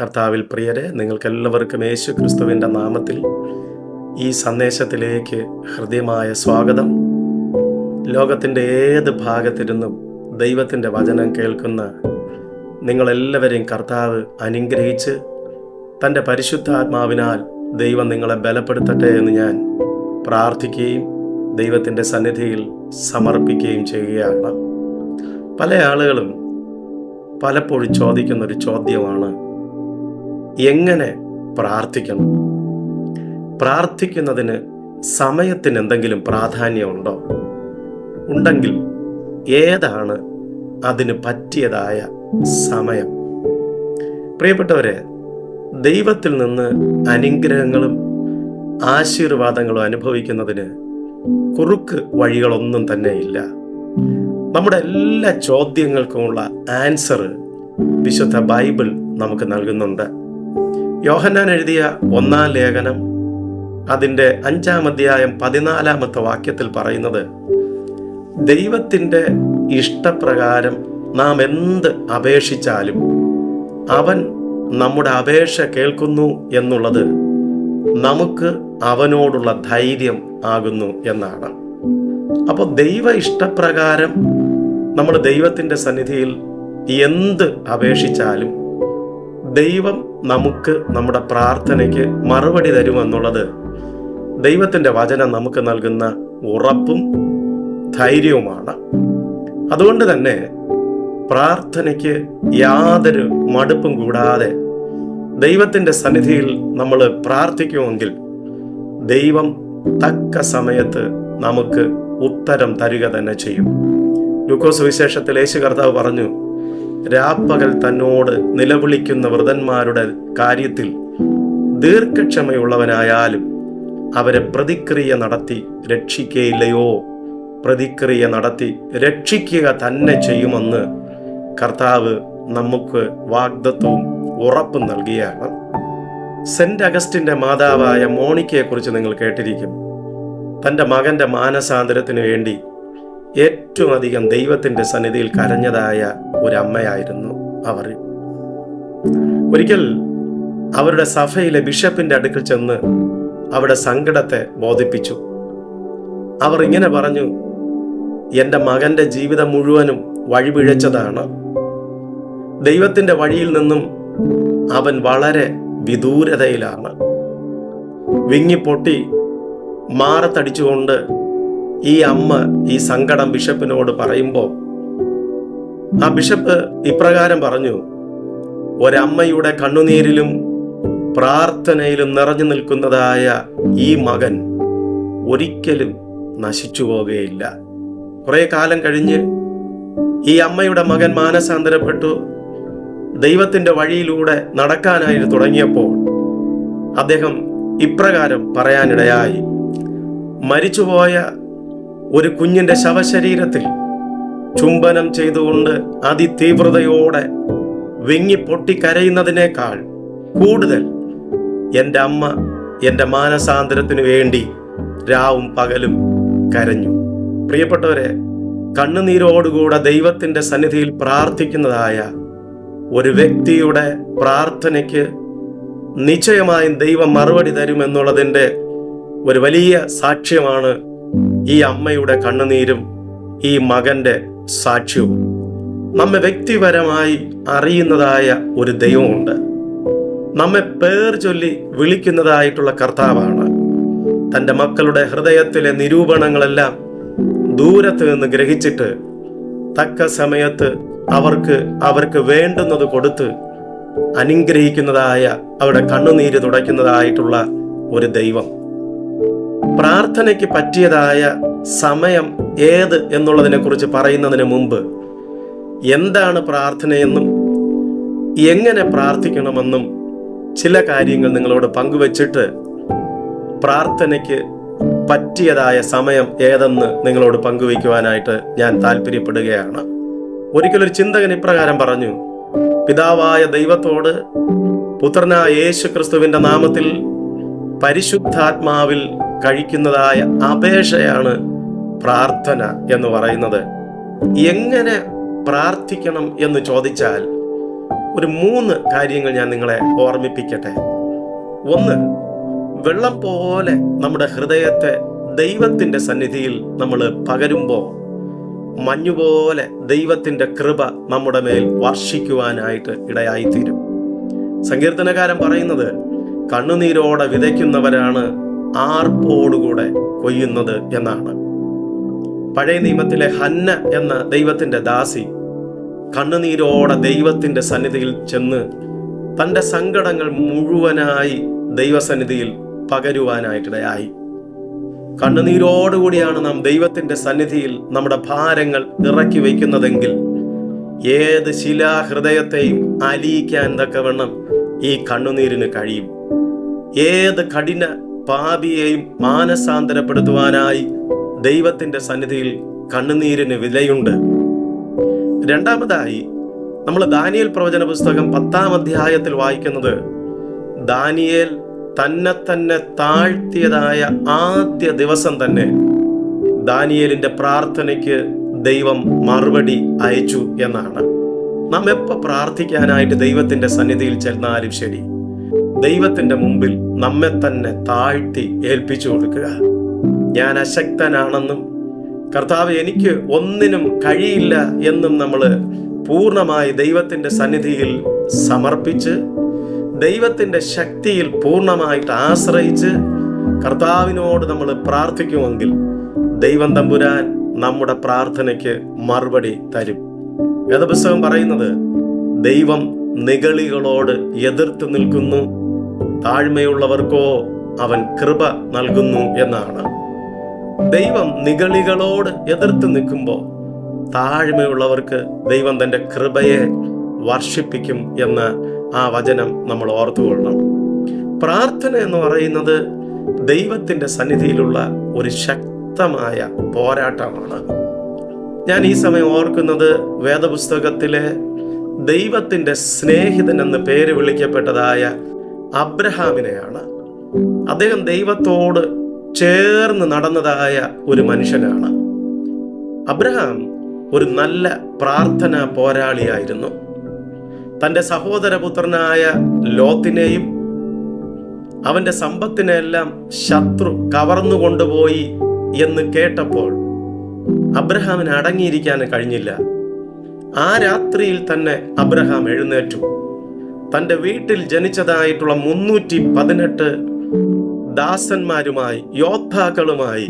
കർത്താവിൽ പ്രിയരെ നിങ്ങൾക്കെല്ലാവർക്കും യേശു ക്രിസ്തുവിന്റെ നാമത്തിൽ ഈ സന്ദേശത്തിലേക്ക് ഹൃദ്യമായ സ്വാഗതം. ലോകത്തിന്റെ ഏത് ഭാഗത്തിരുന്നും ദൈവത്തിന്റെ വചനം കേൾക്കുന്ന നിങ്ങളെല്ലാവരെയും കർത്താവ് അനുഗ്രഹിച്ച് തന്റെ പരിശുദ്ധാത്മാവിനാൽ ദൈവം നിങ്ങളെ ബലപ്പെടുത്തട്ടെ എന്ന് ഞാൻ പ്രാർത്ഥിക്കുകയും ദൈവത്തിന്റെ സന്നിധിയിൽ സമർപ്പിക്കുകയും ചെയ്യുകയാണ്. പല ആളുകളും പലപ്പോഴും ചോദിക്കുന്നൊരു ചോദ്യമാണ് എങ്ങനെ പ്രാർത്ഥിക്കണം? പ്രാർത്ഥിക്കുന്നതിന് സമയത്തിന് എന്തെങ്കിലും പ്രാധാന്യമുണ്ടോ? ഉണ്ടെങ്കിൽ ഏതാണ് അതിന് പറ്റിയതായ സമയം? പ്രിയപ്പെട്ടവരെ ദൈവത്തിൽ നിന്ന് അനുഗ്രഹങ്ങളും ആശീർവാദങ്ങളും അനുഭവിക്കുന്നതിന് കുറുക്ക് വഴികളൊന്നും തന്നെ ഇല്ല. നമ്മുടെ എല്ലാ ചോദ്യങ്ങൾക്കുമുള്ള ആൻസർ വിശുദ്ധ ബൈബിൾ നമുക്ക് നൽകുന്നുണ്ട്. യോഹന്നാൻ എഴുതിയ ഒന്നാം ലേഖനം അതിന്റെ അഞ്ചാം അധ്യായം പതിനാലാമത്തെ വാക്യത്തിൽ പറയുന്നത് ദൈവത്തിന്റെ ഇഷ്ടപ്രകാരം നാം എന്ത് അപേക്ഷിച്ചാലും അവൻ നമ്മുടെ അപേക്ഷ കേൾക്കുന്നു എന്നുള്ളത് നമുക്ക് അവനോടുള്ള ധൈര്യം ആകുന്നു എന്നാണ്. അപ്പോൾ ദൈവ ഇഷ്ടപ്രകാരം നമ്മൾ ദൈവത്തിന്റെ സന്നിധിയിൽ എന്ത് അപേക്ഷിച്ചാലും ദൈവം നമുക്ക് നമ്മുടെ പ്രാർത്ഥനയ്ക്ക് മറുപടി തരുമെന്നുള്ളത് ദൈവത്തിന്റെ വചനം നമുക്ക് നൽകുന്ന ഉറപ്പും ധൈര്യവുമാണ്. അതുകൊണ്ട് തന്നെ പ്രാർത്ഥനയ്ക്ക് യാതൊരു മടുപ്പും കൂടാതെ ദൈവത്തിന്റെ സന്നിധിയിൽ നമ്മൾ പ്രാർത്ഥിക്കുമെങ്കിൽ ദൈവം തക്ക സമയത്ത് നമുക്ക് ഉത്തരം തരിക തന്നെ ചെയ്യും. ലൂക്കോസ് വിശേഷത്തിൽ യേശു കർത്താവ് പറഞ്ഞു രാപ്പകൽ തന്നോട് നിലവിളിക്കുന്ന വ്രതന്മാരുടെ കാര്യത്തിൽ ദീർഘക്ഷമയുള്ളവനായാലും അവരെ പ്രതിക്രിയ നടത്തി രക്ഷിക്കയില്ലയോ? പ്രതിക്രിയ നടത്തി രക്ഷിക്കുക തന്നെ ചെയ്യുമെന്ന് കർത്താവ് നമുക്ക് വാഗ്ദത്വവും ഉറപ്പും നൽകിയാണ്. സെന്റ് അഗസ്റ്റിന്റെ മാതാവായ മോണിക്കയെക്കുറിച്ച് നിങ്ങൾ കേട്ടിരിക്കും. തന്റെ മകന്റെ മാനസാന്തരത്തിന് വേണ്ടി ഏറ്റവും അധികം ദൈവത്തിന്റെ സന്നിധിയിൽ കരഞ്ഞതായ ഒരമ്മയായിരുന്നു അവർ. ഒരിക്കൽ അവരുടെ സഭയിലെ ബിഷപ്പിന്റെ അടുക്കൽ ചെന്ന് അവരുടെ സങ്കടത്തെ ബോധിപ്പിച്ചു. അവർ ഇങ്ങനെ പറഞ്ഞു എന്റെ മകന്റെ ജീവിതം മുഴുവനും വഴിപിഴച്ചതാണ്. ദൈവത്തിന്റെ വഴിയിൽ നിന്നും അവൻ വളരെ വിദൂരതയിലാണ്. വിങ്ങിപ്പൊട്ടി മാറത്തടിച്ചുകൊണ്ട് ഈ അമ്മ ഈ സങ്കടം ബിഷപ്പിനോട് പറയുമ്പോൾ ആ ബിഷപ്പ് ഇപ്രകാരം പറഞ്ഞു ഒരമ്മയുടെ കണ്ണുനീരിലും പ്രാർത്ഥനയിലും നിറഞ്ഞു നിൽക്കുന്നതായ ഈ മകൻ ഒരിക്കലും നശിച്ചു പോകുകയില്ല കുറെ കാലം കഴിഞ്ഞ് ഈ അമ്മയുടെ മകൻ മാനസാന്തരപ്പെട്ടു. ദൈവത്തിന്റെ വഴിയിലൂടെ നടക്കാനായിട്ട് തുടങ്ങിയപ്പോൾ അദ്ദേഹം ഇപ്രകാരം പറയാനിടയായി മരിച്ചുപോയ ഒരു കുഞ്ഞിന്റെ ശവശരീരത്തിൽ ചുംബനം ചെയ്തുകൊണ്ട് അതിതീവ്രതയോടെ വിങ്ങി പൊട്ടിക്കരയുന്നതിനേക്കാൾ കൂടുതൽ എന്റെ അമ്മ എന്റെ മാനസാന്തരത്തിനു വേണ്ടി രാവും പകലും കരഞ്ഞു. പ്രിയപ്പെട്ടവരെ കണ്ണുനീരോടുകൂടെ ദൈവത്തിന്റെ സന്നിധിയിൽ പ്രാർത്ഥിക്കുന്നതായ ഒരു വ്യക്തിയുടെ പ്രാർത്ഥനയ്ക്ക് നിശ്ചയമായും ദൈവം മറുപടി തരുമെന്നുള്ളതിന്റെ ഒരു വലിയ സാക്ഷ്യമാണ് ഈ അമ്മയുടെ കണ്ണുനീരും ഈ മകന്റെ സാക്ഷ്യവും നമ്മെ വ്യക്തിപരമായി അറിയുന്നതായ ഒരു ദൈവമുണ്ട്. നമ്മെ പേർ ചൊല്ലി വിളിക്കുന്നതായിട്ടുള്ള കർത്താവാണ്. തന്റെ മക്കളുടെ ഹൃദയത്തിലെ നിരൂപണങ്ങളെല്ലാം ദൂരത്ത് നിന്ന് ഗ്രഹിച്ചിട്ട് തക്ക സമയത്ത് അവർക്ക് അവർക്ക് വേണ്ടുന്നത് കൊടുത്ത് അനുഗ്രഹിക്കുന്നതായ അവരുടെ കണ്ണുനീര് തുടയ്ക്കുന്നതായിട്ടുള്ള ഒരു ദൈവം. പ്രാർത്ഥനയ്ക്ക് പറ്റിയതായ സമയം ഏത് എന്നുള്ളതിനെ കുറിച്ച് പറയുന്നതിന് മുമ്പ് എന്താണ് പ്രാർത്ഥനയെന്നും എങ്ങനെ പ്രാർത്ഥിക്കണമെന്നും ചില കാര്യങ്ങൾ നിങ്ങളോട് പങ്കുവച്ചിട്ട് പ്രാർത്ഥനയ്ക്ക് പറ്റിയതായ സമയം ഏതെന്ന് നിങ്ങളോട് പങ്കുവയ്ക്കുവാനായിട്ട് ഞാൻ താല്പര്യപ്പെടുകയാണ്. ഒരിക്കലൊരു ചിന്തകൻ ഇപ്രകാരം പറഞ്ഞു പിതാവായ ദൈവത്തോട് പുത്രനായ യേശു നാമത്തിൽ പരിശുദ്ധാത്മാവിൽ കഴിക്കുന്നതായ അപേക്ഷയാണ് പ്രാർത്ഥന എന്ന് പറയുന്നത്. എങ്ങനെ പ്രാർത്ഥിക്കണം എന്ന് ചോദിച്ചാൽ ഒരു മൂന്ന് കാര്യങ്ങൾ ഞാൻ നിങ്ങളെ ഓർമ്മിപ്പിക്കട്ടെ. ഒന്ന് വെള്ളം പോലെ നമ്മുടെ ഹൃദയത്തെ ദൈവത്തിന്റെ സന്നിധിയിൽ നമ്മൾ പകരുമ്പോൾ മഞ്ഞുപോലെ ദൈവത്തിന്റെ കൃപ നമ്മുടെ മേൽ വർഷിക്കുവാനായിട്ട് ഇടയായിത്തീരും. സങ്കീർത്തനകാരൻ പറയുന്നത് കണ്ണുനീരോടെ വിതയ്ക്കുന്നവരാണ് ആർപ്പോടുകൂടെ കൊയ്യുന്നത് എന്നാണ്. പഴയ നിയമത്തിലെ ഹന്ന എന്ന ദൈവത്തിന്റെ ദാസി കണ്ണുനീരോടെ ദൈവത്തിന്റെ സന്നിധിയിൽ ചെന്ന് തന്റെ സങ്കടങ്ങൾ മുഴുവനായി ദൈവസന്നിധിയിൽ പകരുവാനായിട്ടിടയായി. കണ്ണുനീരോടുകൂടിയാണ് നാം ദൈവത്തിന്റെ സന്നിധിയിൽ നമ്മുടെ ഭാരങ്ങൾ ഇറക്കി വയ്ക്കുന്നതെങ്കിൽ ഏത് ശിലാഹൃദയത്തെയും അലിയിക്കാൻ തക്കവണ്ണം ഈ കണ്ണുനീരിന് കഴിയും. ഏത് കഠിന പാപിയെയും മാനസാന്തരപ്പെടുത്തുവാനായി ദൈവത്തിന്റെ സന്നിധിയിൽ കണ്ണുനീരിന് വിലയുണ്ട്. രണ്ടാമതായി നമ്മൾ ദാനിയൽ പ്രവചന പുസ്തകം പത്താം അധ്യായത്തിൽ വായിക്കുന്നത് ദാനിയേൽ തന്നെ തന്നെ താഴ്ത്തിയതായ ആദ്യ ദിവസം തന്നെ ദാനിയേലിന്റെ പ്രാർത്ഥനയ്ക്ക് ദൈവം മറുപടി അയച്ചു എന്നാണ്. നാം എപ്പോൾ പ്രാർത്ഥിക്കാനായിട്ട് ദൈവത്തിന്റെ സന്നിധിയിൽ ചെന്നാലും ശരി? ദൈവത്തിന്റെ മുമ്പിൽ നമ്മെ തന്നെ താഴ്ത്തി ഏൽപ്പിച്ചു കൊടുക്കുക. ഞാൻ അശക്തനാണെന്നും കർത്താവ് എനിക്ക് ഒന്നിനും കഴിയില്ല എന്നും നമ്മൾ പൂർണമായി ദൈവത്തിന്റെ സന്നിധിയിൽ സമർപ്പിച്ച് ദൈവത്തിന്റെ ശക്തിയിൽ പൂർണമായിട്ട് ആശ്രയിച്ച് കർത്താവിനോട് നമ്മൾ പ്രാർത്ഥിക്കുമെങ്കിൽ ദൈവം തമ്പുരാൻ നമ്മുടെ പ്രാർത്ഥനയ്ക്ക് മറുപടി തരും. വേദപുസ്തകം പറയുന്നത് ദൈവം നിഗളികളോട് എതിർത്ത് നിൽക്കുന്നു. താഴ്മയുള്ളവർക്കോ അവൻ കൃപ നൽകുന്നു എന്നാണ്. ദൈവം നിഗളികളോട് എതിർത്ത് നിൽക്കുമ്പോൾ താഴ്മയുള്ളവർക്ക് ദൈവം തന്റെ കൃപയെ വർഷിപ്പിക്കും എന്ന് ആ വചനം നമ്മൾ ഓർത്തുകൊള്ളണം. പ്രാർത്ഥന എന്ന് പറയുന്നത് ദൈവത്തിന്റെ സന്നിധിയിലുള്ള ഒരു ശക്തമായ പോരാട്ടമാണ്. ഞാൻ ഈ സമയം ഓർക്കുന്നത് വേദപുസ്തകത്തിലെ ദൈവത്തിന്റെ സ്നേഹിതൻ എന്ന് പേര് വിളിക്കപ്പെട്ടതായ അബ്രഹാമിനെയാണ്. അദ്ദേഹം ദൈവത്തോട് ചേർന്ന് നടന്നതായ ഒരു മനുഷ്യനാണ്. അബ്രഹാം ഒരു നല്ല പ്രാർത്ഥന പോരാളിയായിരുന്നു. തന്റെ സഹോദരപുത്രനായ ലോത്തിനെയും അവന്റെ സമ്പത്തിനെല്ലാം ശത്രു കവർന്നു കൊണ്ടുപോയി എന്ന് കേട്ടപ്പോൾ അബ്രഹാമിന് അടങ്ങിയിരിക്കാൻ കഴിഞ്ഞില്ല. ആ രാത്രിയിൽ തന്നെ അബ്രഹാം എഴുന്നേറ്റു. തന്റെ വീട്ടിൽ ജനിച്ചതായിട്ടുള്ള മുന്നൂറ്റി പതിനെട്ട് ദാസന്മാരുമായി യോദ്ധാക്കളുമായി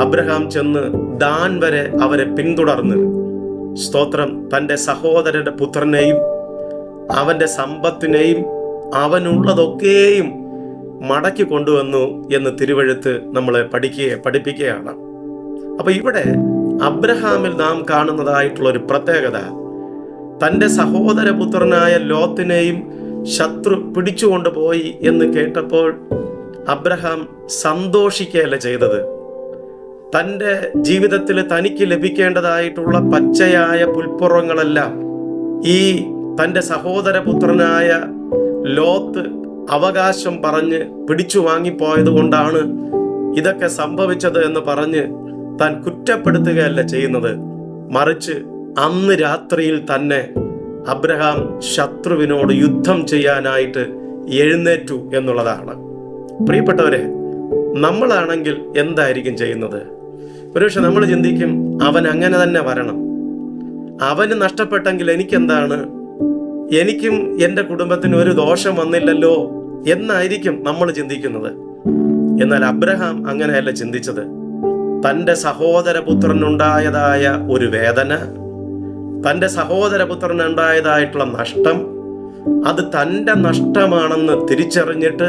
അബ്രഹാം ചെന്ന് ദാൻ വരെ അവരെ പിന്തുടർന്ന്. സ്തോത്രം തന്റെ സഹോദരന്റെ പുത്രനെയും അവന്റെ സമ്പത്തിനെയും അവനുള്ളതൊക്കെയും മടക്കി കൊണ്ടുവന്നു എന്ന് തിരുവഴുത്ത് നമ്മളെ പഠിക്കുക പഠിപ്പിക്കുകയാണ്. അപ്പൊ ഇവിടെ അബ്രഹാമിൽ നാം കാണുന്നതായിട്ടുള്ള ഒരു പ്രത്യേകത തന്റെ സഹോദരപുത്രനായ ലോത്തിനെയും ശത്രു പിടിച്ചുകൊണ്ടുപോയി എന്ന് കേട്ടപ്പോൾ അബ്രഹാം സന്തോഷിക്കുകയല്ല ചെയ്തത്. തന്റെ ജീവിതത്തിൽ തനിക്ക് ലഭിക്കേണ്ടതായിട്ടുള്ള പച്ചയായ പുൽപ്പുറങ്ങളെല്ലാം ഈ തന്റെ സഹോദരപുത്രനായ ലോത്ത് അവകാശം പറഞ്ഞ് പിടിച്ചു വാങ്ങിപ്പോയത് കൊണ്ടാണ് ഇതൊക്കെ സംഭവിച്ചത് എന്ന് പറഞ്ഞ് താൻ കുറ്റപ്പെടുത്തുകയല്ല ചെയ്യുന്നത്. മറിച്ച് അന്ന് രാത്രിയിൽ തന്നെ അബ്രഹാം ശത്രുവിനോട് യുദ്ധം ചെയ്യാനായിട്ട് എഴുന്നേറ്റു എന്നുള്ളതാണ്. പ്രിയപ്പെട്ടവരെ നമ്മളാണെങ്കിൽ എന്തായിരിക്കും ചെയ്യുന്നത്? ഒരുപക്ഷെ നമ്മൾ ചിന്തിക്കും അവൻ അങ്ങനെ തന്നെ വരണം. അവന് നഷ്ടപ്പെട്ടെങ്കിൽ എനിക്കെന്താണ്? എനിക്കും എന്റെ കുടുംബത്തിന് ഒരു ദോഷം വന്നില്ലല്ലോ എന്നായിരിക്കും നമ്മൾ ചിന്തിക്കുന്നത്. എന്നാൽ അബ്രഹാം അങ്ങനെയല്ല ചിന്തിച്ചത്. തന്റെ സഹോദരപുത്രനുണ്ടായതായ ഒരു വേദന തന്റെ സഹോദരപുത്രനുണ്ടായതായിട്ടുള്ള നഷ്ടം അത് തന്റെ നഷ്ടമാണെന്ന് തിരിച്ചറിഞ്ഞിട്ട്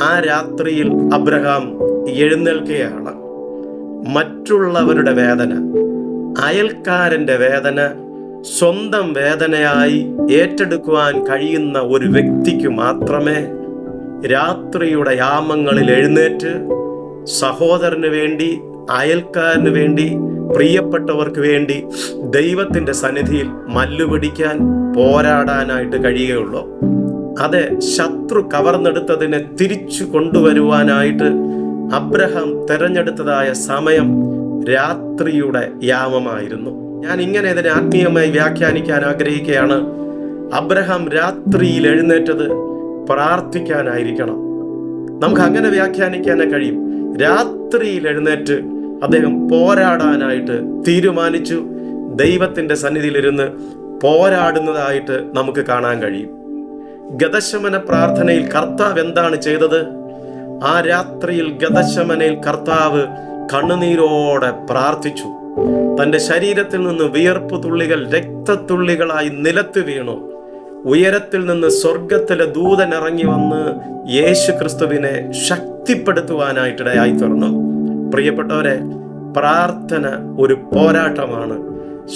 ആ രാത്രിയിൽ അബ്രഹാം എഴുന്നേൽക്കുകയാണ്. മറ്റുള്ളവരുടെ വേദന അയൽക്കാരന്റെ വേദന സ്വന്തം വേദനയായി ഏറ്റെടുക്കുവാൻ കഴിയുന്ന ഒരു വ്യക്തിക്ക് മാത്രമേ രാത്രിയുടെ യാമങ്ങളിൽ എഴുന്നേറ്റ് സഹോദരന് വേണ്ടി അയൽക്കാരന് വേണ്ടി പ്രിയപ്പെട്ടവർക്ക് വേണ്ടി ദൈവത്തിന്റെ സന്നിധിയിൽ മല്ലുപിടിക്കാൻ പോരാടാനായിട്ട് കഴിയുകയുള്ളൂ. അതെ ശത്രു കവർന്നെടുത്തതിനെ തിരിച്ചു കൊണ്ടുവരുവാനായിട്ട് അബ്രഹാം തെരഞ്ഞെടുത്തതായ സമയം രാത്രിയുടെ യാമമായിരുന്നു. ഞാൻ ഇങ്ങനെ ഇതിനെ ആത്മീയമായി വ്യാഖ്യാനിക്കാൻ ആഗ്രഹിക്കുകയാണ്. അബ്രഹാം രാത്രിയിൽ എഴുന്നേറ്റത് പ്രാർത്ഥിക്കാനായിരിക്കണം. നമുക്ക് അങ്ങനെ വ്യാഖ്യാനിക്കാനേ കഴിയും. രാത്രിയിൽ എഴുന്നേറ്റ് അദ്ദേഹം പോരാടാനായിട്ട് തീരുമാനിച്ചു. ദൈവത്തിന്റെ സന്നിധിയിലിരുന്ന് പോരാടുന്നതായിട്ട് നമുക്ക് കാണാൻ കഴിയും. ഗതശമന പ്രാർത്ഥനയിൽ കർത്താവ് എന്താണ് ചെയ്തത്? ആ രാത്രിയിൽ ഗതശമനയിൽ കർത്താവ് കണ്ണുനീരോടെ പ്രാർത്ഥിച്ചു. തന്റെ ശരീരത്തിൽ നിന്ന് വിയർപ്പ് തുള്ളികൾ രക്തത്തുള്ളികളായി നിലത്ത് വീണു. ഉയരത്തിൽ നിന്ന് സ്വർഗത്തിലെ ദൂതൻ ഇറങ്ങി വന്ന് യേശു ക്രിസ്തുവിനെ ശക്തിപ്പെടുത്തുവാനായിട്ടിടയായി തീർന്നു. പ്രിയപ്പെട്ടവരെ പ്രാർത്ഥന ഒരു പോരാട്ടമാണ്.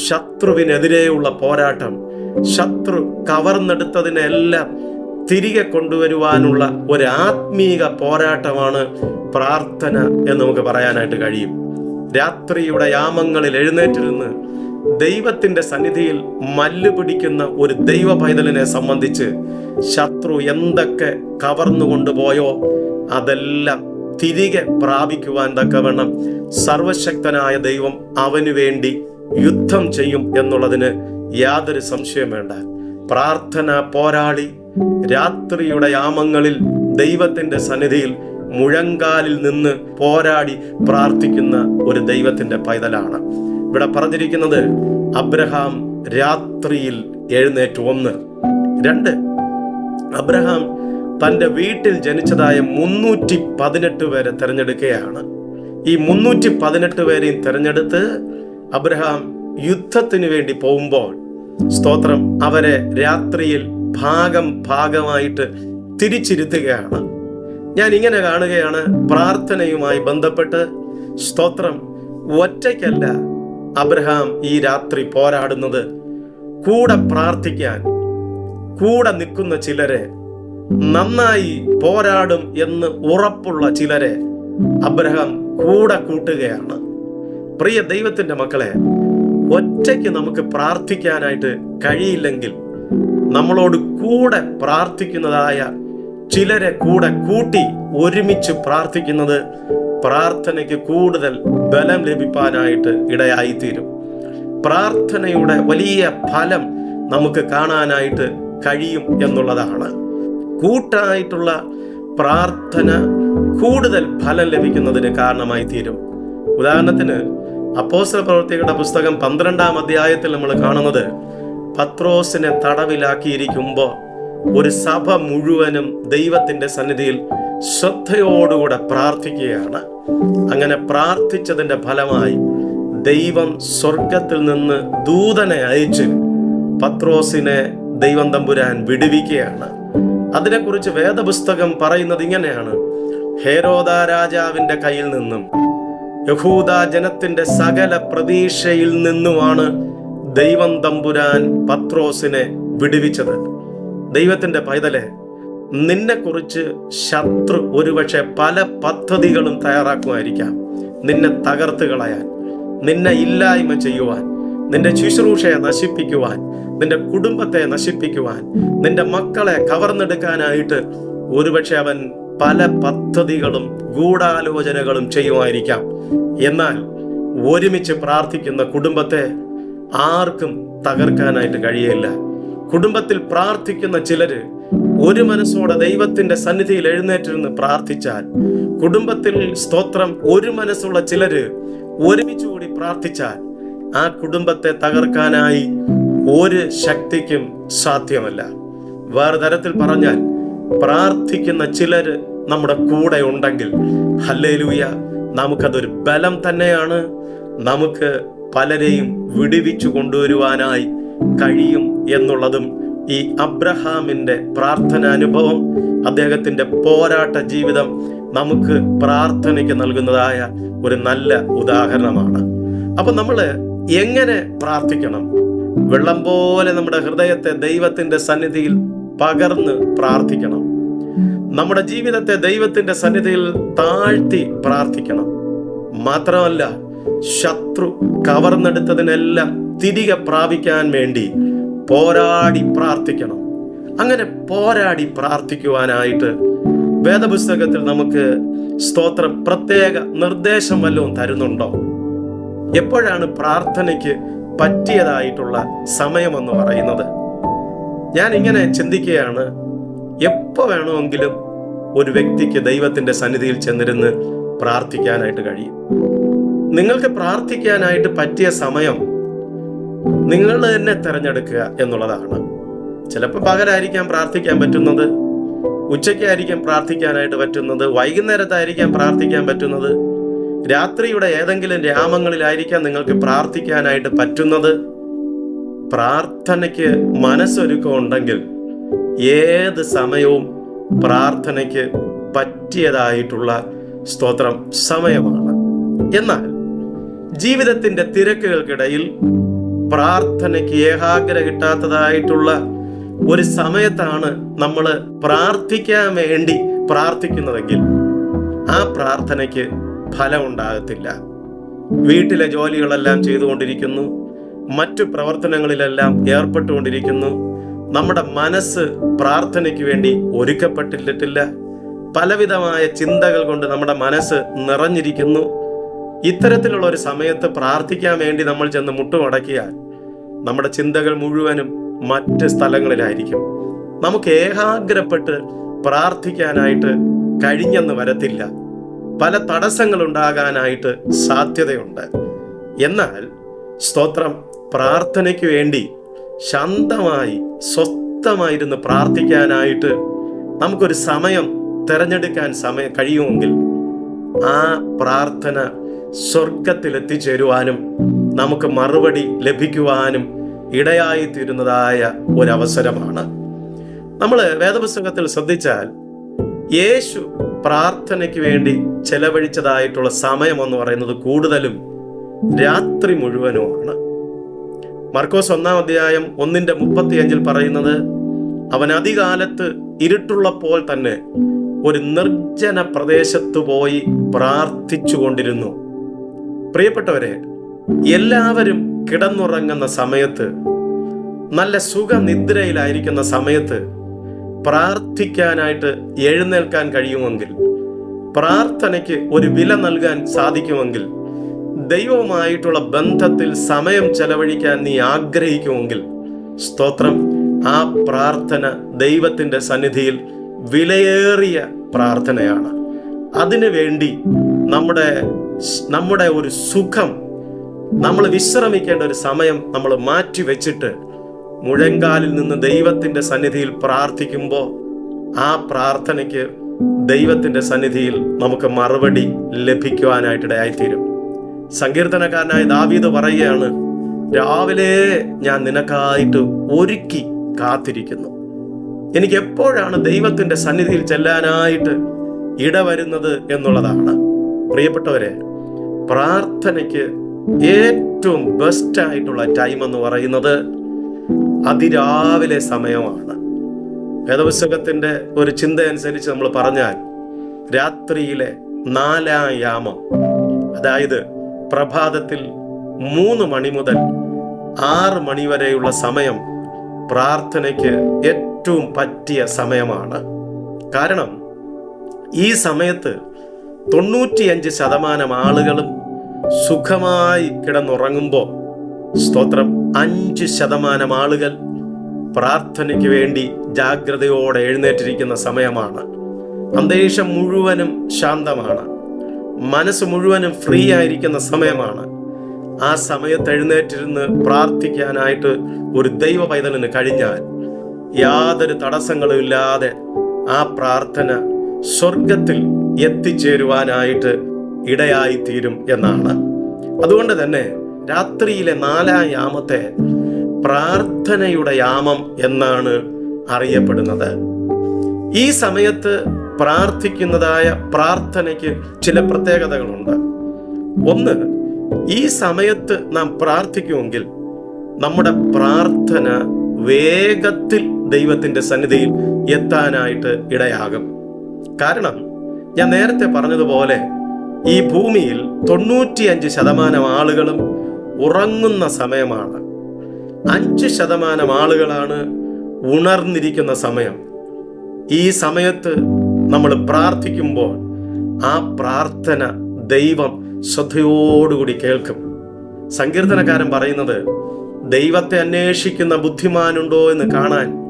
ശത്രുവിനെതിരെയുള്ള പോരാട്ടം ശത്രു കവർന്നെടുത്തതിനെല്ലാം തിരികെ കൊണ്ടുവരുവാനുള്ള ഒരു ആത്മീക പോരാട്ടമാണ് പ്രാർത്ഥന എന്ന് നമുക്ക് പറയാനായിട്ട് കഴിയും. രാത്രിയുടെ യാമങ്ങളിൽ എഴുന്നേറ്റിരുന്ന് ദൈവത്തിന്റെ സന്നിധിയിൽ മല്ല് പിടിക്കുന്ന ഒരു ദൈവ പൈതലിനെ സംബന്ധിച്ച് ശത്രു എന്തൊക്കെ കവർന്നു കൊണ്ടുപോയോ അതെല്ലാം തിരികെ പ്രാപിക്കുവാൻ തക്കവണ്ണം സർവശക്തനായ ദൈവം അവനു വേണ്ടി യുദ്ധം ചെയ്യും എന്നുള്ളതിന് യാതൊരു സംശയം വേണ്ട. പ്രാർത്ഥന പോരാളി രാത്രിയുടെ യാമങ്ങളിൽ ദൈവത്തിന്റെ സന്നിധിയിൽ മുഴങ്കാലിൽ നിന്ന് പോരാടി പ്രാർത്ഥിക്കുന്ന ഒരു ദൈവത്തിന്റെ പൈതലാണ്. ഇവിടെ പറഞ്ഞിരിക്കുന്നത് അബ്രഹാം രാത്രിയിൽ എഴുന്നേറ്റ് ഒന്ന്. രണ്ട് അബ്രഹാം തന്റെ വീട്ടിൽ ജനിച്ചതായ മുന്നൂറ്റി പതിനെട്ട് പേരെ തെരഞ്ഞെടുക്കുകയാണ്. ഈ മുന്നൂറ്റി പതിനെട്ട് പേരെയും തെരഞ്ഞെടുത്ത് അബ്രഹാം യുദ്ധത്തിന് വേണ്ടി പോകുമ്പോൾ സ്തോത്രം അവരെ രാത്രിയിൽ ഭാഗം ഭാഗമായിട്ട് തിരിച്ചിരുത്തുകയാണ്. ഞാൻ ഇങ്ങനെ കാണുകയാണ് പ്രാർത്ഥനയുമായി ബന്ധപ്പെട്ട് സ്തോത്രം ഒറ്റയ്ക്കല്ല അബ്രഹാം ഈ രാത്രി പോരാടുന്നത്. കൂടെ പ്രാർത്ഥിക്കാൻ കൂടെ നിൽക്കുന്ന ചിലരെ നന്നായി പോരാടും എന്ന് ഉറപ്പുള്ള ചിലരെ അബ്രഹാം കൂടെ കൂട്ടുകയാണ്. പ്രിയ ദൈവത്തിന്റെ മക്കളെ ഒറ്റയ്ക്ക് നമുക്ക് പ്രാർത്ഥിക്കാനായിട്ട് കഴിയില്ലെങ്കിൽ നമ്മളോട് കൂടെ പ്രാർത്ഥിക്കുന്നതായ ചിലരെ കൂടെ കൂട്ടി ഒരുമിച്ച് പ്രാർത്ഥിക്കുന്നത് പ്രാർത്ഥനയ്ക്ക് കൂടുതൽ ബലം ലഭിക്കാനായിട്ട് ഇടയായിത്തീരും. പ്രാർത്ഥനയുടെ വലിയ ഫലം നമുക്ക് കാണാനായിട്ട് കഴിയും എന്നുള്ളതാണ്. കൂട്ടായിട്ടുള്ള പ്രാർത്ഥന കൂടുതൽ ഫലം ലഭിക്കുന്നതിന് കാരണമായി തീരും ഉദാഹരണത്തിന് അപ്പോസ്റ്റൽ പ്രവർത്തികളുടെ പുസ്തകം പന്ത്രണ്ടാം അധ്യായത്തിൽ നമ്മൾ കാണുന്നത് പത്രോസിനെ തടവിലാക്കിയിരിക്കുമ്പോൾ ഒരു സഭ മുഴുവനും ദൈവത്തിന്റെ സന്നിധിയിൽ ശ്രദ്ധയോടുകൂടെ പ്രാർത്ഥിക്കുകയാണ്. അങ്ങനെ പ്രാർത്ഥിച്ചതിന്റെ ഫലമായി ദൈവം സ്വർഗത്തിൽ നിന്ന് ദൂതനെ അയച്ച് പത്രോസിനെ ദൈവം തമ്പുരാൻ വിടുവിക്കുകയാണ്. അതിനെക്കുറിച്ച് വേദപുസ്തകം പറയുന്നത് ഇങ്ങനെയാണ്. ഹേരോദ രാജാവിന്റെ കയ്യിൽ നിന്നും യഹൂദ ജനത്തിന്റെ സകല പ്രതീക്ഷയിൽ നിന്നുമാണ് ദൈവം തമ്പുരാൻ പത്രോസിനെ വിടുവിച്ചത്. ദൈവത്തിന്റെ പൈതലെ നിന്നെക്കുറിച്ച് ശത്രു ഒരുപക്ഷെ പല പദ്ധതികളും തയ്യാറാക്കുമായിരിക്കാം. നിന്നെ തകർത്തുകളയാൻ നിന്നെ ഇല്ലായ്മ ചെയ്യുവാൻ നിന്റെ ശുശ്രൂഷയെ നശിപ്പിക്കുവാൻ നിന്റെ കുടുംബത്തെ നശിപ്പിക്കുവാൻ നിന്റെ മക്കളെ കവർന്നെടുക്കാനായിട്ട് ഒരുപക്ഷെ അവൻ പല പദ്ധതികളും ഗൂഢാലോചനകളും ചെയ്യുമായിരിക്കാം. എന്നാൽ ഒരുമിച്ച് പ്രാർത്ഥിക്കുന്ന കുടുംബത്തെ ആർക്കും തകർക്കാനായിട്ട് കഴിയില്ല കുടുംബത്തിൽ പ്രാർത്ഥിക്കുന്ന ചിലര് ഒരു മനസ്സോടെ ദൈവത്തിന്റെ സന്നിധിയിൽ എഴുന്നേറ്റിരുന്ന് പ്രാർത്ഥിച്ചാൽ കുടുംബത്തിൽ സ്തോത്രം ഒരു മനസ്സുള്ള ചിലര് ഒരുമിച്ചുകൂടി പ്രാർത്ഥിച്ചാൽ ആ കുടുംബത്തെ തകർക്കാനായി ഒരു ശക്തിക്കും സാധ്യമല്ല. വേറെ തരത്തിൽ പറഞ്ഞാൽ പ്രാർത്ഥിക്കുന്ന ചിലർ നമ്മുടെ കൂടെ ഉണ്ടെങ്കിൽ ഹല്ലേലൂയ നമുക്കതൊരു ബലം തന്നെയാണ്. നമുക്ക് പലരെയും വിടുവിച്ചു കൊണ്ടുവരുവാനായി കഴിയും എന്നുള്ളതും ഈ അബ്രഹാമിന്റെ പ്രാർത്ഥനാനുഭവം അദ്ദേഹത്തിന്റെ പോരാട്ട ജീവിതം നമുക്ക് പ്രാർത്ഥനയ്ക്ക് നൽകുന്നതായ ഒരു നല്ല ഉദാഹരണമാണ്. അപ്പൊ നമ്മൾ എങ്ങനെ പ്രാർത്ഥിക്കണം? വെള്ളം പോലെ നമ്മുടെ ഹൃദയത്തെ ദൈവത്തിന്റെ സന്നിധിയിൽ പകർന്ന് പ്രാർത്ഥിക്കണം. നമ്മുടെ ജീവിതത്തെ ദൈവത്തിന്റെ സന്നിധിയിൽ താഴ്ത്തി പ്രാർത്ഥിക്കണം. മാത്രമല്ല ശത്രു കവർന്നെടുത്തതിനെല്ലാം തിരികെ പ്രാപിക്കാൻ വേണ്ടി പോരാടി പ്രാർത്ഥിക്കണം. അങ്ങനെ പോരാടി പ്രാർത്ഥിക്കുവാനായിട്ട് വേദപുസ്തകത്തിൽ നമുക്ക് സ്തോത്രം പ്രത്യേക നിർദ്ദേശം വല്ലതും തരുന്നുണ്ടോ? എപ്പോഴാണ് പ്രാർത്ഥനയ്ക്ക് പറ്റിയതായിട്ടുള്ള സമയമെന്ന് പറയുന്നത്. ഞാൻ ഇങ്ങനെ ചിന്തിക്കുകയാണ് എപ്പോൾ വേണമെങ്കിലും ഒരു വ്യക്തിക്ക് ദൈവത്തിന്റെ സന്നിധിയിൽ ചെന്നിരുന്ന് പ്രാർത്ഥിക്കാനായിട്ട് കഴിയും. നിങ്ങൾക്ക് പ്രാർത്ഥിക്കാനായിട്ട് പറ്റിയ സമയം നിങ്ങൾ തന്നെ തിരഞ്ഞെടുക്കുക എന്നുള്ളതാണ്. ചിലപ്പോൾ പകലായിരിക്കാം പ്രാർത്ഥിക്കാൻ പറ്റുന്നത് ഉച്ചയ്ക്കായിരിക്കാം പ്രാർത്ഥിക്കാനായിട്ട് പറ്റുന്നത് വൈകുന്നേരത്തായിരിക്കാം പ്രാർത്ഥിക്കാൻ പറ്റുന്നത് രാത്രിയുടെ ഏതെങ്കിലും രാമങ്ങളിലായിരിക്കാം നിങ്ങൾക്ക് പ്രാർത്ഥിക്കാനായിട്ട് പറ്റുന്നത്. പ്രാർത്ഥനയ്ക്ക് മനസ്സൊരുക്കം ഉണ്ടെങ്കിൽ ഏത് സമയവും പ്രാർത്ഥനയ്ക്ക് പറ്റിയതായിട്ടുള്ള സ്തോത്രം സമയമാണ്. എന്നാൽ ജീവിതത്തിന്റെ തിരക്കുകൾക്കിടയിൽ പ്രാർത്ഥനയ്ക്ക് ഏകാഗ്ര കിട്ടാത്തതായിട്ടുള്ള ഒരു സമയത്താണ് നമ്മൾ പ്രാർത്ഥിക്കാൻ വേണ്ടി പ്രാർത്ഥിക്കുന്നതെങ്കിൽ ആ പ്രാർത്ഥനയ്ക്ക് ഫലം ഉണ്ടാകത്തില്ല. വീട്ടിലെ ജോലികളെല്ലാം ചെയ്തുകൊണ്ടിരിക്കുന്നു. മറ്റു പ്രവർത്തനങ്ങളിലെല്ലാം ഏർപ്പെട്ടുകൊണ്ടിരിക്കുന്നു. നമ്മുടെ മനസ്സ് പ്രാർത്ഥനയ്ക്ക് വേണ്ടി ഒരുക്കപ്പെട്ടിട്ടില്ല. പലവിധമായ ചിന്തകൾ കൊണ്ട് നമ്മുടെ മനസ്സ് നിറഞ്ഞിരിക്കുന്നു. ഇത്തരത്തിലുള്ള ഒരു സമയത്ത് പ്രാർത്ഥിക്കാൻ വേണ്ടി നമ്മൾ ചെന്ന് മുട്ടുമടക്കിയാൽ നമ്മുടെ ചിന്തകൾ മുഴുവനും മറ്റ് സ്ഥലങ്ങളിലായിരിക്കും. നമുക്ക് ഏകാഗ്രപ്പെട്ട് പ്രാർത്ഥിക്കാനായിട്ട് കഴിഞ്ഞെന്ന് വരത്തില്ല. പല തടസ്സങ്ങൾ ഉണ്ടാകാനായിട്ട് സാധ്യതയുണ്ട്. എന്നാൽ സ്തോത്രം പ്രാർത്ഥനയ്ക്ക് വേണ്ടി ശാന്തമായി സ്വസ്ഥമായിരുന്ന് പ്രാർത്ഥിക്കാനായിട്ട് നമുക്കൊരു സമയം തിരഞ്ഞെടുക്കാൻ സമയം കഴിയുമെങ്കിൽ ആ പ്രാർത്ഥന സ്വർഗത്തിലെത്തിച്ചേരുവാനും നമുക്ക് മറുപടി ലഭിക്കുവാനും ഇടയായി തീരുന്നതായ ഒരവസരമാണ്. നമ്മൾ വേദപുസ്തകത്തിൽ ശ്രദ്ധിച്ചാൽ യേശു പ്രാർത്ഥനയ്ക്ക് വേണ്ടി ചെലവഴിച്ചതായിട്ടുള്ള സമയം എന്ന് പറയുന്നത് കൂടുതലും രാത്രി മുഴുവനുമാണ്. മർക്കോസ് ഒന്നാം അധ്യായം ഒന്നിന്റെ മുപ്പത്തിയഞ്ചിൽ പറയുന്നത് അവൻ അധികാലത്ത് ഇരുട്ടുള്ളപ്പോൾ തന്നെ ഒരു നിർജന പ്രദേശത്ത് പോയി പ്രാർത്ഥിച്ചു കൊണ്ടിരുന്നു പ്രിയപ്പെട്ടവരെ എല്ലാവരും കിടന്നുറങ്ങുന്ന സമയത്ത് നല്ല സുഖനിദ്രയിലായിരിക്കുന്ന സമയത്ത് പ്രാർത്ഥിക്കാനായിട്ട് എഴുന്നേൽക്കാൻ കഴിയുമെങ്കിൽ പ്രാർത്ഥനയ്ക്ക് ഒരു വില നൽകാൻ സാധിക്കുമെങ്കിൽ ദൈവവുമായിട്ടുള്ള ബന്ധത്തിൽ സമയം ചെലവഴിക്കാൻ നീ ആഗ്രഹിക്കുമെങ്കിൽ സ്തോത്രം. ആ പ്രാർത്ഥന ദൈവത്തിന്റെ സന്നിധിയിൽ വിലയേറിയ പ്രാർത്ഥനയാണ്. അതിനു വേണ്ടി നമ്മുടെ നമ്മുടെ ഒരു സുഖം നമ്മൾ വിശ്രമിക്കേണ്ട ഒരു സമയം നമ്മൾ മാറ്റി വെച്ചിട്ട് മുഴങ്കാലിൽ നിന്ന് ദൈവത്തിന്റെ സന്നിധിയിൽ പ്രാർത്ഥിക്കുമ്പോൾ ആ പ്രാർത്ഥനയ്ക്ക് ദൈവത്തിന്റെ സന്നിധിയിൽ നമുക്ക് മറുപടി ലഭിക്കുവാനായിട്ടിടയായിത്തീരും. സങ്കീർത്തനക്കാരനായ ദാവീദ് പറയുകയാണ് രാവിലെ ഞാൻ നിനക്കായിട്ട് ഒരുക്കി കാത്തിരിക്കുന്നു. എനിക്ക് എപ്പോഴാണ് ദൈവത്തിന്റെ സന്നിധിയിൽ ചെല്ലാനായിട്ട് ഇടവരുന്നത് എന്നുള്ളതാണ്. പ്രിയപ്പെട്ടവരെ പ്രാർത്ഥനയ്ക്ക് ഏറ്റവും ബെസ്റ്റ് ആയിട്ടുള്ള ടൈം എന്ന് പറയുന്നത് അതിരാവിലെ സമയമാണ്. വേദപുസ്തകത്തിന്റെ ഒരു ചിന്ത അനുസരിച്ച് നമ്മൾ പറഞ്ഞാൽ രാത്രിയിലെ നാലാം യാമം അതായത് പ്രഭാതത്തിൽ മൂന്ന് മണി മുതൽ ആറ് മണി വരെയുള്ള സമയം പ്രാർത്ഥനയ്ക്ക് ഏറ്റവും പറ്റിയ സമയമാണ്. കാരണം ഈ സമയത്ത് തൊണ്ണൂറ്റിയഞ്ച് ശതമാനം ആളുകളും സുഖമായി കിടന്നുറങ്ങുമ്പോൾ സ്തോത്രം. അഞ്ച് ശതമാനം ആളുകൾ പ്രാർത്ഥനയ്ക്ക് വേണ്ടി ജാഗ്രതയോടെ എഴുന്നേറ്റിരിക്കുന്ന സമയമാണ്. അന്തരീക്ഷം മുഴുവനും ശാന്തമാണ്. മനസ്സ് മുഴുവനും ഫ്രീ ആയിരിക്കുന്ന സമയമാണ്. ആ സമയത്ത് എഴുന്നേറ്റിരുന്ന് പ്രാർത്ഥിക്കാനായിട്ട് ഒരു ദൈവ പൈതലിന് കഴിഞ്ഞാൽ യാതൊരു തടസ്സങ്ങളും ഇല്ലാതെ ആ പ്രാർത്ഥന സ്വർഗത്തിൽ എത്തിച്ചേരുവാനായിട്ട് ഇടയായി തീരും എന്നാണ്. അതുകൊണ്ട് തന്നെ രാത്രിയിലെ നാലാം യാമത്തെ പ്രാർത്ഥനയുടെ യാമം എന്നാണ് അറിയപ്പെടുന്നത്. ഈ സമയത്ത് പ്രാർത്ഥിക്കുന്നതായ പ്രാർത്ഥനയ്ക്ക് ചില പ്രത്യേകതകളുണ്ട്. ഒന്ന് ഈ സമയത്ത് നാം പ്രാർത്ഥിക്കുമെങ്കിൽ നമ്മുടെ പ്രാർത്ഥന വേഗത്തിൽ ദൈവത്തിന്റെ സന്നിധിയിൽ എത്താനായിട്ട് ഇടയാകും. കാരണം ഞാൻ നേരത്തെ പറഞ്ഞതുപോലെ ഈ ഭൂമിയിൽ തൊണ്ണൂറ്റിയഞ്ച് ശതമാനം ആളുകളും ഉറങ്ങുന്ന സമയമാണ്. അഞ്ച് ശതമാനം ആളുകളാണ് ഉണർന്നിരിക്കുന്ന സമയം. ഈ സമയത്ത് നമ്മൾ പ്രാർത്ഥിക്കുമ്പോൾ ആ പ്രാർത്ഥന ദൈവം ശ്രദ്ധയോടുകൂടി കേൾക്കും. സങ്കീർത്തനക്കാരൻ പറയുന്നത് ദൈവത്തെ അന്വേഷിക്കുന്ന ബുദ്ധിമാനുണ്ടോ എന്ന് കാണാൻ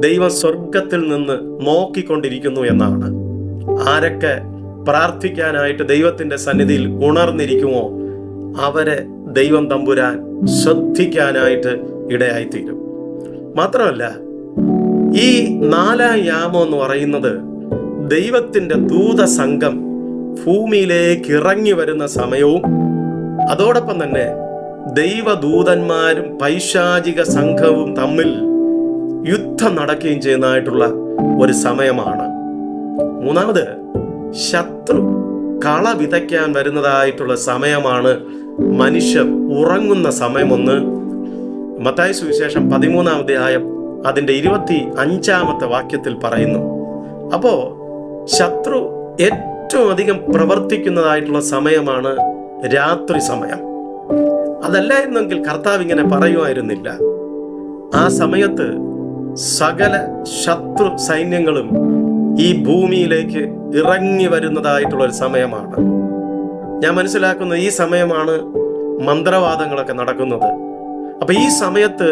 ദൈവം സ്വർഗത്തിൽ നിന്ന് നോക്കിക്കൊണ്ടിരിക്കുന്നു എന്നാണ്. ആരൊക്കെ പ്രാർത്ഥിക്കാനായിട്ട് ദൈവത്തിന്റെ സന്നിധിയിൽ ഉണർന്നിരിക്കുമോ അവരെ ദൈവം തമ്പുരാൻ ശ്രദ്ധിക്കാനായിട്ട് ഇടയായിത്തീരും. മാത്രമല്ല ഈ നാലാം യാമം എന്ന് പറയുന്നത് ദൈവത്തിന്റെ ദൂതസംഘം ഭൂമിയിലേക്ക് ഇറങ്ങി വരുന്ന സമയവും അതോടൊപ്പം തന്നെ ദൈവദൂതന്മാരും പൈശാചിക സംഘവും തമ്മിൽ യുദ്ധം നടക്കുകയും ചെയ്യുന്നതായിട്ടുള്ള ഒരു സമയമാണ്. മൂന്നാമത് ശത്രു കള വിതയ്ക്കാൻ വരുന്നതായിട്ടുള്ള സമയമാണ് മനുഷ്യർ ഉറങ്ങുന്ന സമയമൊന്ന്. മത്തായ സുവിശേഷം പതിമൂന്നാം അധ്യായം അതിന്റെ ഇരുപത്തി അഞ്ചാമത്തെ വാക്യത്തിൽ പറയുന്നു. അപ്പോൾ ശത്രു ഏറ്റവും അധികം പ്രവർത്തിക്കുന്നതായിട്ടുള്ള സമയമാണ് രാത്രി സമയം. അതല്ലായിരുന്നെങ്കിൽ കർത്താവ് ഇങ്ങനെ പറയുമായിരുന്നില്ല. ആ സമയത്ത് സകല ശത്രു സൈന്യങ്ങളും ഈ ഭൂമിയിലേക്ക് ഇറങ്ങി വരുന്നതായിട്ടുള്ള ഒരു സമയമാണ്. ഞാൻ മനസ്സിലാക്കുന്നത് ഈ സമയമാണ് മന്ത്രവാദങ്ങളൊക്കെ നടക്കുന്നത്. അപ്പൊ ഈ സമയത്ത്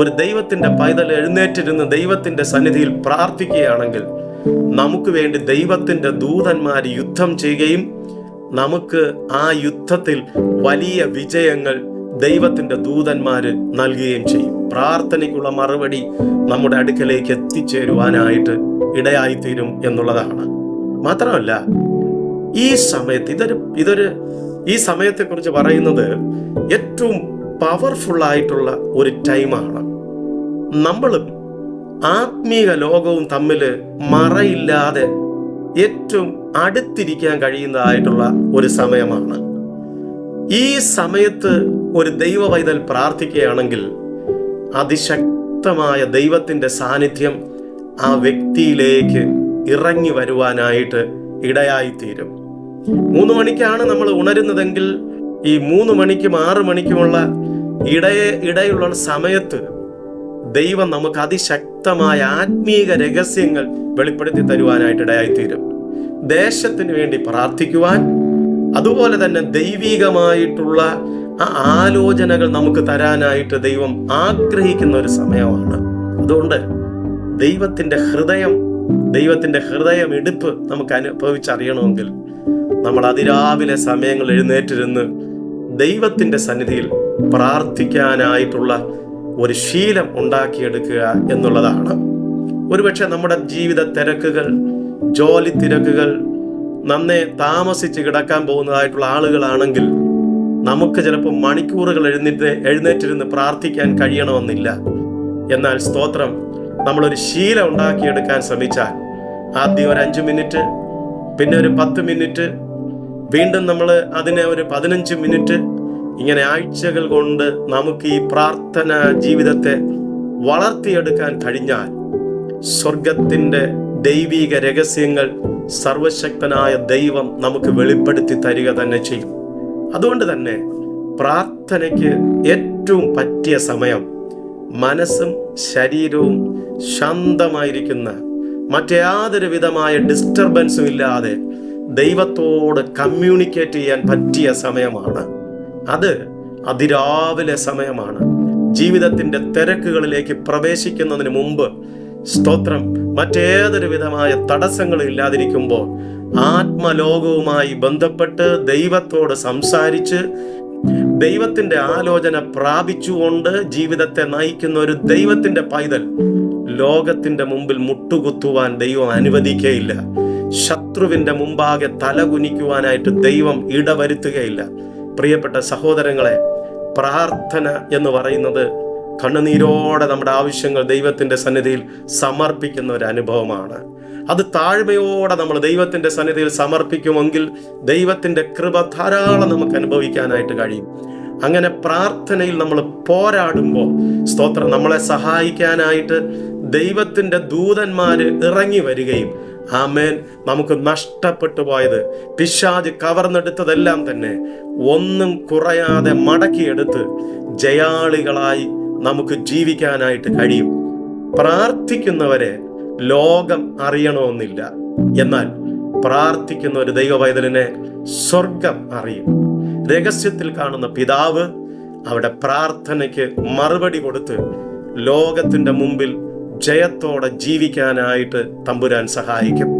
ഒരു ദൈവത്തിന്റെ പൈതൽ എഴുന്നേറ്റിരുന്ന് ദൈവത്തിന്റെ സന്നിധിയിൽ പ്രാർത്ഥിക്കുകയാണെങ്കിൽ നമുക്ക് വേണ്ടി ദൈവത്തിന്റെ ദൂതന്മാർ യുദ്ധം ചെയ്യുകയും നമുക്ക് ആ യുദ്ധത്തിൽ വലിയ വിജയങ്ങൾ ദൈവത്തിന്റെ ദൂതന്മാര് നൽകുകയും ചെയ്യും. പ്രാർത്ഥനയ്ക്കുള്ള മറുപടി നമ്മുടെ അടുക്കലേക്ക് എത്തിച്ചേരുവാനായിട്ട് ഇടയായിത്തീരും എന്നുള്ളതാണ്. മാത്രമല്ല ഈ സമയത്ത് ഇതൊരു ഇതൊരു ഈ സമയത്തെ കുറിച്ച് പറയുന്നത് ഏറ്റവും പവർഫുൾ ആയിട്ടുള്ള ഒരു ടൈമാണ് നമ്മളും ആത്മീക ലോകവും തമ്മിൽ മറയില്ലാതെ ഏറ്റവും അടുത്തിരിക്കാൻ കഴിയുന്നതായിട്ടുള്ള ഒരു സമയമാണ്. ഈ സമയത്ത് ഒരു ദൈവ പൈതൽ പ്രാർത്ഥിക്കുകയാണെങ്കിൽ അതിശക്തമായ ദൈവത്തിന്റെ സാന്നിധ്യം ആ വ്യക്തിയിലേക്ക് ഇറങ്ങി വരുവാനായിട്ട് ഇടയായിത്തീരും. മൂന്ന് മണിക്കാണ് നമ്മൾ ഉണരുന്നതെങ്കിൽ ഈ മൂന്ന് മണിക്കും ആറ് മണിക്കുമുള്ള ഇടയെ ഇടയുള്ള സമയത്ത് ദൈവം നമുക്ക് അതിശക്തമായ ആത്മീക രഹസ്യങ്ങൾ വെളിപ്പെടുത്തി തരുവാനായിട്ട് ഇടയായിത്തീരും. ദേശത്തിന് വേണ്ടി പ്രാർത്ഥിക്കുവാൻ അതുപോലെ തന്നെ ദൈവികമായിട്ടുള്ള ആ ആലോചനകൾ നമുക്ക് തരാനായിട്ട് ദൈവം ആഗ്രഹിക്കുന്ന ഒരു സമയമാണ്. അതുകൊണ്ട് ദൈവത്തിന്റെ ഹൃദയം ദൈവത്തിന്റെ ഹൃദയം എടുപ്പ് നമുക്ക് അനുഭവിച്ചറിയണമെങ്കിൽ നമ്മൾ അതിരാവിലെ സമയങ്ങൾ എഴുന്നേറ്റിരുന്ന് ദൈവത്തിന്റെ സന്നിധിയിൽ പ്രാർത്ഥിക്കാനായിട്ടുള്ള ഒരു ശീലം ഉണ്ടാക്കിയെടുക്കുക എന്നുള്ളതാണ്. ഒരുപക്ഷെ നമ്മുടെ ജീവിത തിരക്കുകൾ ജോലി തിരക്കുകൾ നന്നെ താമസിച്ച് കിടക്കാൻ പോകുന്നതായിട്ടുള്ള ആളുകളാണെങ്കിൽ നമുക്ക് ചിലപ്പോൾ മണിക്കൂറുകൾ എഴുന്നേറ്റ് എഴുന്നേറ്റിരുന്ന് പ്രാർത്ഥിക്കാൻ കഴിയണമെന്നില്ല. എന്നാൽ സ്തോത്രം നമ്മളൊരു ശീലം ഉണ്ടാക്കിയെടുക്കാൻ ശ്രമിച്ചാൽ ആദ്യം ഒരു അഞ്ച് മിനിറ്റ് പിന്നെ ഒരു പത്ത് മിനിറ്റ് വീണ്ടും നമ്മൾ അതിനെ ഒരു പതിനഞ്ച് മിനിറ്റ് ഇങ്ങനെ ആഴ്ചകൾ കൊണ്ട് നമുക്ക് ഈ പ്രാർത്ഥന ജീവിതത്തെ വളർത്തിയെടുക്കാൻ കഴിഞ്ഞാൽ സ്വർഗത്തിന്റെ ദൈവീക രഹസ്യങ്ങൾ സർവശക്തനായ ദൈവം നമുക്ക് വെളിപ്പെടുത്തി തരിക തന്നെ ചെയ്യും. അതുകൊണ്ട് തന്നെ പ്രാർത്ഥനയ്ക്ക് ഏറ്റവും പറ്റിയ സമയം മനസ്സും ശരീരവും ശാന്തമായിരിക്കുന്ന മറ്റേതൊരു വിധമായ ഡിസ്റ്റർബൻസും ഇല്ലാതെ ദൈവത്തോട് കമ്മ്യൂണിക്കേറ്റ് ചെയ്യാൻ പറ്റിയ സമയമാണ്. അത് അതിരാവിലെ സമയമാണ്. ജീവിതത്തിന്റെ തിരക്കുകളിലേക്ക് പ്രവേശിക്കുന്നതിന് മുമ്പ് സ്തോത്രം. മറ്റേതൊരു വിധമായ തടസ്സങ്ങളും ഇല്ലാതിരിക്കുമ്പോൾ ആത്മലോകവുമായി ബന്ധപ്പെട്ട് ദൈവത്തോട് സംസാരിച്ച് ദൈവത്തിന്റെ ആലോചന പ്രാപിച്ചുകൊണ്ട് ജീവിതത്തെ നയിക്കുന്ന ഒരു ദൈവത്തിന്റെ പൈതൽ ലോകത്തിന്റെ മുമ്പിൽ മുട്ടുകുത്തുവാൻ ദൈവം അനുവദിക്കുകയില്ല ശത്രുവിന്റെ മുമ്പാകെ തലകുനിക്കുവാനായിട്ട് ദൈവം ഇടവരുത്തുകയില്ല. പ്രിയപ്പെട്ട സഹോദരങ്ങളെ പ്രാർത്ഥന എന്ന് പറയുന്നത് കണ്ണുനീരോടെ നമ്മുടെ ആവശ്യങ്ങൾ ദൈവത്തിന്റെ സന്നിധിയിൽ സമർപ്പിക്കുന്ന ഒരു അനുഭവമാണ്. അത് താഴ്മയോടെ നമ്മൾ ദൈവത്തിന്റെ സന്നിധിയിൽ സമർപ്പിക്കുമെങ്കിൽ ദൈവത്തിന്റെ കൃപ ധാരാളം നമുക്ക് അനുഭവിക്കാനായിട്ട് കഴിയും. അങ്ങനെ പ്രാർത്ഥനയിൽ നമ്മൾ പോരാടുമ്പോൾ സ്തോത്രം നമ്മളെ സഹായിക്കാനായിട്ട് ദൈവത്തിന്റെ ദൂതന്മാർ ഇറങ്ങി വരികയും ആമേൻ. നമുക്ക് നഷ്ടപ്പെട്ടു പോയത്. പിശാജ് കവർന്നെടുത്തതെല്ലാം തന്നെ ഒന്നും കുറയാതെ മടക്കിയെടുത്ത് ജയാളികളായി നമുക്ക് ജീവിക്കാനായിട്ട് കഴിയും. പ്രാർത്ഥിക്കുന്നവരെ ലോകം അറിയണമെന്നില്ല. എന്നാൽ പ്രാർത്ഥിക്കുന്ന ഒരു ദൈവവൈതലിനെ സ്വർഗം അറിയും. രഹസ്യത്തിൽ കാണുന്ന പിതാവ് അവിടെ പ്രാർത്ഥനയ്ക്ക് മറുപടി കൊടുത്ത് ലോകത്തിന്റെ മുമ്പിൽ ജയത്തോടെ ജീവിക്കാനായിട്ട് തമ്പുരാൻ സഹായിക്കും.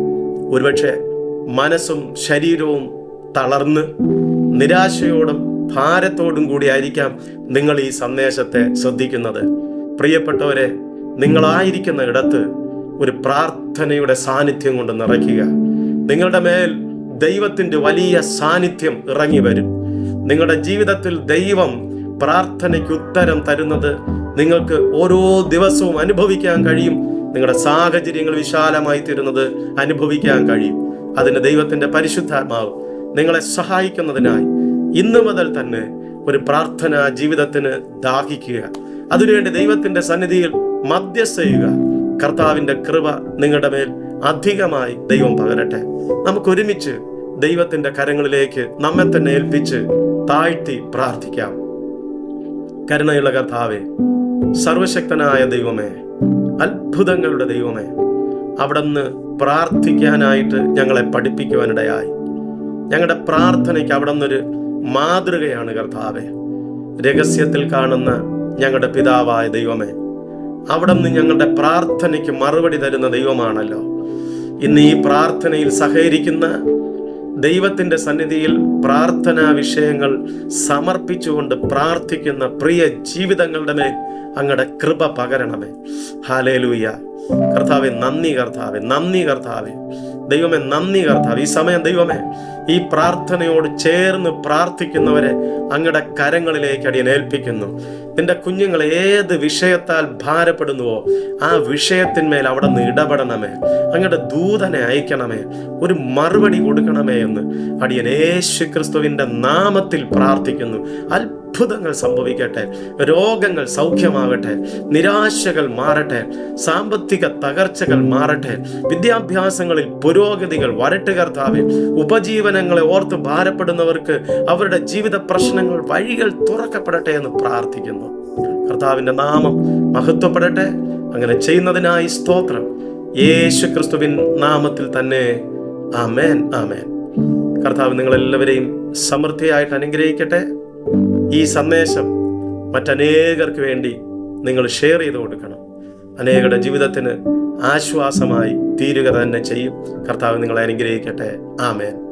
ഒരുപക്ഷെ മനസ്സും ശരീരവും തളർന്ന് നിരാശയോടും ഭാരത്തോടും കൂടി ആയിരിക്കാം നിങ്ങൾ ഈ സന്ദേശത്തെ ശ്രദ്ധിക്കുന്നത്. പ്രിയപ്പെട്ടവരെ നിങ്ങളായിരിക്കുന്ന ഇടത്ത് ഒരു പ്രാർത്ഥനയുടെ സാന്നിധ്യം കൊണ്ട് നിറയ്ക്കുക. നിങ്ങളുടെ മേൽ ദൈവത്തിന്റെ വലിയ സാന്നിധ്യം ഇറങ്ങി വരും. നിങ്ങളുടെ ജീവിതത്തിൽ ദൈവം പ്രാർത്ഥനയ്ക്ക് ഉത്തരം തരുന്നത് നിങ്ങൾക്ക് ഓരോ ദിവസവും അനുഭവിക്കാൻ കഴിയും. നിങ്ങളുടെ സാഹചര്യങ്ങൾ വിശാലമായി തീരുന്നത് അനുഭവിക്കാൻ കഴിയും. അതിന് ദൈവത്തിന്റെ പരിശുദ്ധാത്മാവ് നിങ്ങളെ സഹായിക്കുന്നതിനായി ഇന്നു മുതൽ തന്നെ ഒരു പ്രാർത്ഥന ജീവിതത്തിന് ദാഹിക്കുക. അതിനുവേണ്ടി ദൈവത്തിന്റെ സന്നിധിയിൽ മധ്യസ്ഥ ചെയ്യുക. കർത്താവിന്റെ കൃപ നിങ്ങളുടെ മേൽ അധികമായി ദൈവം പകരട്ടെ. നമുക്കൊരുമിച്ച് ദൈവത്തിന്റെ കരങ്ങളിലേക്ക് നമ്മെ തന്നെ ഏൽപ്പിച്ച് താഴ്ത്തി പ്രാർത്ഥിക്കാം. കരുണയുള്ള കർത്താവെ സർവശക്തനായ ദൈവമേ അത്ഭുതങ്ങളുടെ ദൈവമേ അവിടുന്ന് പ്രാർത്ഥിക്കാനായിട്ട് ഞങ്ങളെ പഠിപ്പിക്കുവാനിടയായി. ഞങ്ങളുടെ പ്രാർത്ഥനയ്ക്ക് അവിടെ നിന്നൊരു മാതൃകയാണ് കർത്താവെ. രഹസ്യത്തിൽ കാണുന്ന ഞങ്ങളുടെ പിതാവായ ദൈവമേ അവിടെ നിന്ന് ഞങ്ങളുടെ പ്രാർത്ഥനയ്ക്ക് മറുപടി തരുന്ന ദൈവമാണല്ലോ. ഇന്ന് ഈ പ്രാർത്ഥനയിൽ സഹകരിക്കുന്ന ദൈവത്തിന്റെ സന്നിധിയിൽ പ്രാർത്ഥനാ വിഷയങ്ങൾ സമർപ്പിച്ചുകൊണ്ട് പ്രാർത്ഥിക്കുന്ന പ്രിയ ജീവിതങ്ങളുടെ മേൽ അങ്ങയുടെ കൃപ പകരണമേ. ഹാലേലൂയ കർത്താവെ നന്ദി കർത്താവെ നന്ദി കർത്താവെ. ദൈവമേ നന്ദി കർത്താവ്. ഈ സമയം ദൈവമേ ഈ പ്രാർത്ഥനയോട് ചേർന്ന് പ്രാർത്ഥിക്കുന്നവരെ അങ്ങയുടെ കരങ്ങളിലേക്ക് അടിയൻ ഏൽപ്പിക്കുന്നു. നിന്റെ കുഞ്ഞുങ്ങൾ ഏത് വിഷയത്താൽ ഭാരപ്പെടുന്നുവോ ആ വിഷയത്തിന്മേൽ അവിടെ നിന്ന് ഇടപെടണമേ. അങ്ങയുടെ ദൂതനെ അയക്കണമേ. ഒരു മറുപടി കൊടുക്കണമേ എന്ന് അടിയൻ യേശു ക്രിസ്തുവിന്റെ നാമത്തിൽ പ്രാർത്ഥിക്കുന്നു. അത്ഭുതങ്ങൾ സംഭവിക്കട്ടെ. രോഗങ്ങൾ സൗഖ്യമാകട്ടെ. നിരാശകൾ മാറട്ടെ. സാമ്പത്തിക തകർച്ചകൾ മാറട്ടെ. വിദ്യാഭ്യാസങ്ങളിൽ പുരോഗതികൾ വരട്ടെ കർത്താവെ. ഉപജീവനങ്ങളെ ഓർത്ത് ഭാരപ്പെടുന്നവർക്ക് അവരുടെ ജീവിത പ്രശ്നങ്ങൾ വഴികൾ തുറക്കപ്പെടട്ടെ എന്ന് പ്രാർത്ഥിക്കുന്നു. കർത്താവിന്റെ നാമം മഹത്വപ്പെടട്ടെ. അങ്ങനെ ചെയ്യുന്നതിനായി സ്തോത്രം. യേശു ക്രിസ്തുവിൻ നാമത്തിൽ തന്നെ ആമേൻ ആമേൻ. കർത്താവ് നിങ്ങളെല്ലാവരെയും സമൃദ്ധിയായിട്ട് അനുഗ്രഹിക്കട്ടെ. ഈ സന്ദേശം മറ്റനേകർക്ക് വേണ്ടി നിങ്ങൾ ഷെയർ ചെയ്ത് കൊടുക്കണം. അനേകരുടെ ജീവിതത്തിന് ആശ്വാസമായി തീരുക തന്നെ ചെയ്യും. കർത്താവ് നിങ്ങളെ അനുഗ്രഹിക്കട്ടെ. ആമേൻ.